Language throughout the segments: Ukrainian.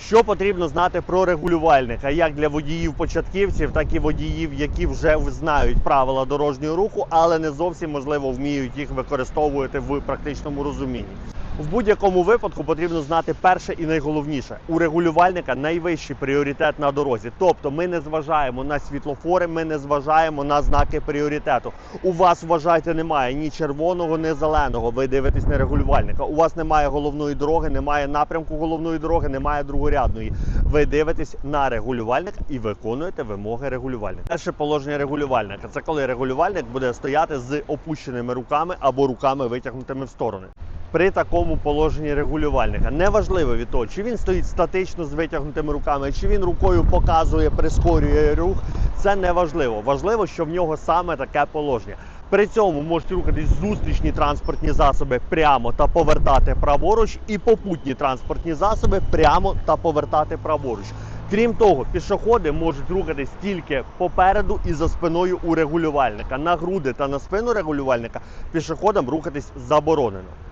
Що потрібно знати про регулювальника, як для водіїв-початківців, так і водіїв, які вже знають правила дорожнього руху, але не зовсім можливо вміють їх використовувати в практичному розумінні. В будь-якому випадку потрібно знати перше і найголовніше у регулювальника найвищий пріоритет на дорозі. Тобто ми не зважаємо на світлофори, ми не зважаємо на знаки пріоритету. У вас вважайте немає ні червоного, ні зеленого. Ви дивитесь на регулювальника. У вас немає головної дороги, немає напрямку головної дороги, немає другорядної. Ви дивитесь на регулювальник і виконуєте вимоги регулювальника. Перше положення регулювальника це коли регулювальник буде стояти з опущеними руками або руками витягнутими в сторони при такому положенні регулювальника. Неважливо від того, чи він стоїть статично з витягнутими руками, чи він рукою показує, прискорює рух. Це не важливо. Важливо, що в нього саме таке положення. При цьому можуть рухатись зустрічні транспортні засоби прямо та повертати праворуч, і попутні транспортні засоби прямо та повертати праворуч. Крім того, пішоходи можуть рухатись тільки попереду і за спиною у регулювальника. На груди та на спину регулювальника пішоходам рухатись заборонено.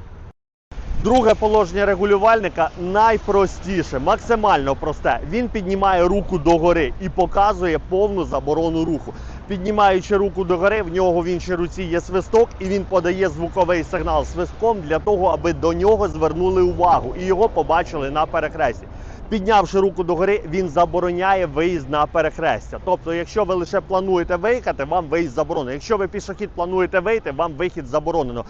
Друге положення регулювальника найпростіше, максимально просте. Він піднімає руку догори і показує повну заборону руху. Піднімаючи руку догори, в нього в іншій руці є свисток, і він подає звуковий сигнал свистком для того, аби до нього звернули увагу і його побачили на перехресті. Піднявши руку догори, він забороняє виїзд на перехрестя. Тобто, якщо ви лише плануєте виїхати, вам виїзд заборонено. Якщо ви пішохід плануєте вийти, вам вихід заборонено.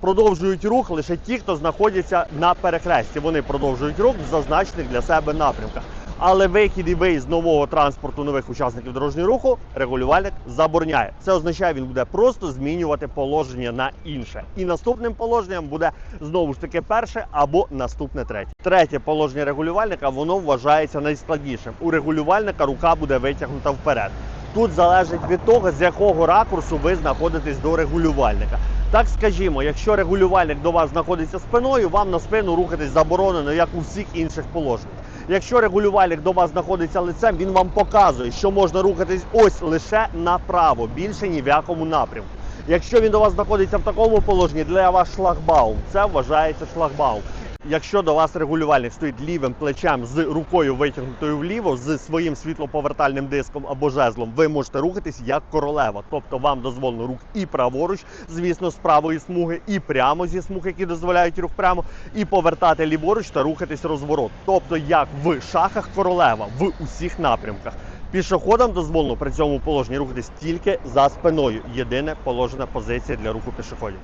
Продовжують рух лише ті, хто знаходяться на перехресті. Вони продовжують рух в зазначених для себе напрямках. Але вихід і виїзд нового транспорту нових учасників дорожнього руху регулювальник забороняє. Це означає, він буде просто змінювати положення на інше. І наступним положенням буде знову ж таки перше або наступне третє. Третє положення регулювальника воно вважається найскладнішим. У регулювальника рука буде витягнута вперед. Тут залежить від того, з якого ракурсу ви знаходитесь до регулювальника. Так скажімо, якщо регулювальник до вас знаходиться спиною, вам на спину рухатись заборонено, як у всіх інших положеннях. Якщо регулювальник до вас знаходиться лицем, він вам показує, що можна рухатись ось лише направо, більше ні в якому напрямку. Якщо він до вас знаходиться в такому положенні, для вас шлагбаум, це вважається шлагбаум. Якщо до вас регулювальник стоїть лівим плечем з рукою витягнутою вліво, з своїм світлоповертальним диском або жезлом, ви можете рухатись як королева. Тобто вам дозволено рух і праворуч, звісно, з правої смуги, і прямо зі смуг, які дозволяють рух прямо, і повертати ліворуч та рухатись розворот. Тобто, як в шахах королева в усіх напрямках. Пішоходам дозволено при цьому положенні рухатись тільки за спиною. Єдине положена позиція для руху пішоходів.